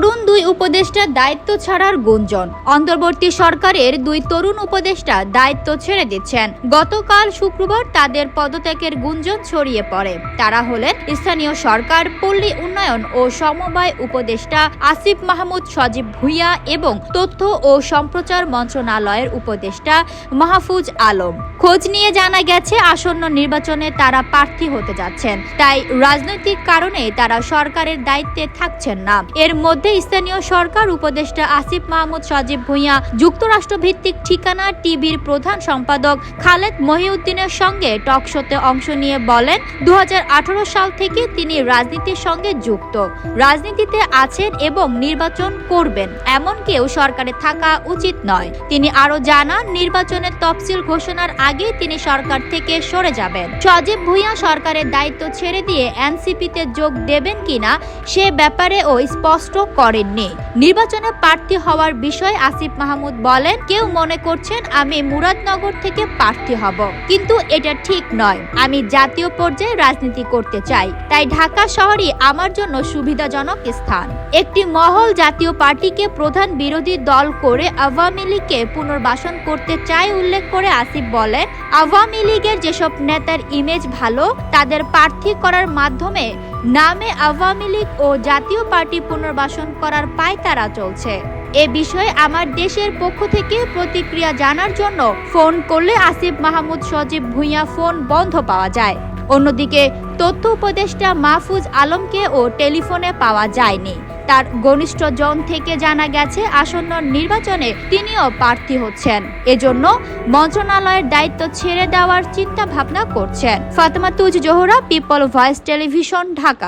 তরুণ দুই উপদেষ্টা দায়িত্ব ছাড়ার গুঞ্জন। অন্তর্বর্তী সরকারের দুই তরুণ উপদেষ্টা দায়িত্ব ছেড়ে দিচ্ছেন। গতকাল শুক্রবার তাদের পদত্যাগের গুঞ্জন ছড়িয়ে পড়ে। তারা হলেন স্থানীয় সরকার, পল্লী উন্নয়ন ও সমবায় উপদেষ্টা আসিফ মাহমুদ, সজীব ভুইয়া এবং তথ্য ও সম্প্রচার মন্ত্রণালয়ের উপদেষ্টা মাহফুজ আলম। খোঁজ নিয়ে জানা গেছে, আসন্ন নির্বাচনে তারা প্রার্থী হতে যাচ্ছেন। তাই রাজনৈতিক কারণে তারা সরকারের দায়িত্বে থাকছেন না। এর মধ্যে স্থানীয় সরকার উপদেষ্টা আসিফ মাহমুদ সজীব ভুঁইয়া যুক্তরাষ্ট্র ভিত্তিক ঠিকানা টিভির প্রধান সম্পাদক খালেদ মহিউদ্দিনের সঙ্গে টকশোতে অংশ নিয়ে বলেন দুই হাজার আঠারো সাল থেকে তিনি রাজনীতির সঙ্গে যুক্ত। রাজনীতিতে আছেন এবং নির্বাচন করবেন। এমন কেউ সরকারে থাকা উচিত নয়। তিনি আরও জানান, নির্বাচনের তফসিল ঘোষণার আগে তিনি সরকার থেকে সরে যাবেন। সজীব ভুঁইয়া সরকারের দায়িত্ব ছেড়ে দিয়ে এনসিপিতে যোগ দেবেন কিনা, সে ব্যাপারে ও স্পষ্ট করেননি। নির্বাচনে প্রার্থী হওয়ার বিষয়ে আসিফ মাহমুদ বলেন, কেউ মনে করছেন আমি মুরাদনগর থেকে প্রার্থী হব, কিন্তু এটা ঠিক নয়। আমি জাতীয় পর্যায়ে রাজনীতি করতে চাই, তাই ঢাকা শহরই আমার জন্য সুবিধাজনক স্থান। একটি মহল জাতীয় পার্টিকে প্রধান বিরোধী দল করে আওয়ামী লীগকে পুনর্বাসন করতে চায় উল্লেখ করে আসিফ বলেন, আওয়ামী লীগের যেসব নেতার ইমেজ ভালো, তাদের প্রার্থী করার মাধ্যমে নামে আওয়ামী লীগ ও জাতীয় পার্টি পুনর্বাসন করার পায়তারা চলছে। এ বিষয়ে আমার দেশের পক্ষ থেকে প্রতিক্রিয়া জানার জন্য ফোন করলে আসিফ মাহমুদ সজীব ভূঁইয়া ফোন বন্ধ পাওয়া যায়। অন্যদিকে, তথ্য উপদেষ্টা মাহফুজ আলমকে ও টেলিফোনে পাওয়া যায়নি। তার ঘনিষ্ঠ জন থেকে জানা গেছে, আসন্ন নির্বাচনে তিনিও প্রার্থী হচ্ছেন। এজন্য মন্ত্রণালয়ের দায়িত্ব ছেড়ে দেওয়ার চিন্তা ভাবনা করছেন। Fatema Tuz Zohra, people voice television, Dhaka.